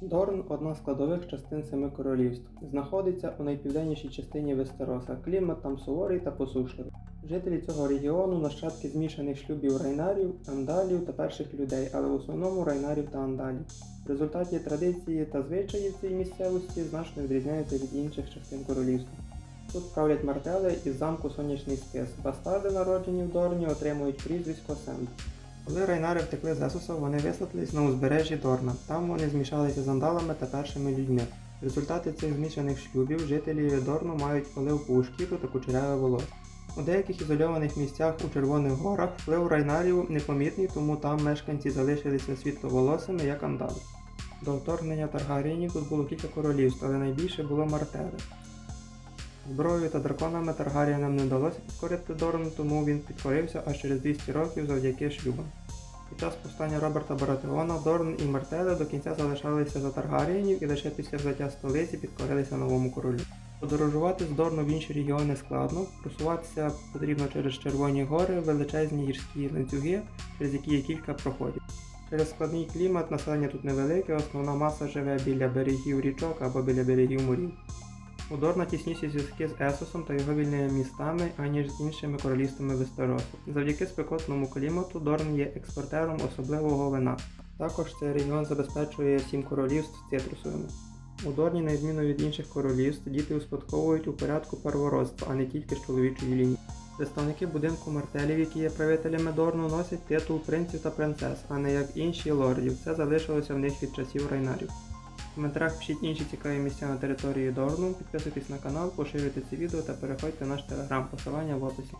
Дорн одна з складових частин семи королівств. Знаходиться у найпівденнішій частині Вестероса. Клімат там суворий та посушливий. Жителі цього регіону нащадки змішаних шлюбів райнарів, андалів та перших людей, але в основному райнарів та андалів. В результаті традиції та звичаї в цій місцевості значно відрізняються від інших частин королівства. Тут правлять мартели із замку Сонячний Спис. Бастарди, народжені в Дорні, отримують прізвисько Сент. Коли райнари втекли з Есоса, вони висадились на узбережжі Дорна. Там вони змішалися з андалами та першими людьми. В результаті цих змішаних шлюбів жителі Дорну мають оливкову шкіру та кучеряве волосся. У деяких ізольованих місцях у Червоних горах вплив райнарів непомітний, тому там мешканці залишилися світловолосими, як андали. До вторгнення Таргаріїнів тут було кілька королівств, але найбільше було Мартели. Зброєю та драконами Таргаріянам не вдалося підкорити Дорн, тому він підкорився аж через 200 років завдяки шлюбам. Під час повстання Роберта Баратеона Дорн і Мартели до кінця залишалися за Таргаріїнів і лише після взяття столиці підкорилися новому королю. Подорожувати з Дорну в інші регіони складно, просуватися потрібно через Червоні гори, величезні гірські ланцюги, через які є кілька проходів. Через складний клімат населення тут невелике, основна маса живе біля берегів річок або біля берегів морів. У Дорна тісніші зв'язки з Есосом та його вільними містами, аніж з іншими королівствами Вестеросу. Завдяки спекотному клімату Дорн є експортером особливого вина. Також цей регіон забезпечує сім королівств цитрусовими. У Дорні, на відміну від інших королівств, діти успадковують у порядку первородства, а не тільки з чоловічої лінії. Представники будинку мартелів, які є правителями Дорну, носять титул принців та принцес, а не як інші лордів. Це залишилося в них від часів райнарів. Коментарях пишіть інші цікаві місця на території Дорну, підписуйтесь на канал, поширюйте це відео та переходьте в наш телеграм, посилання в описі.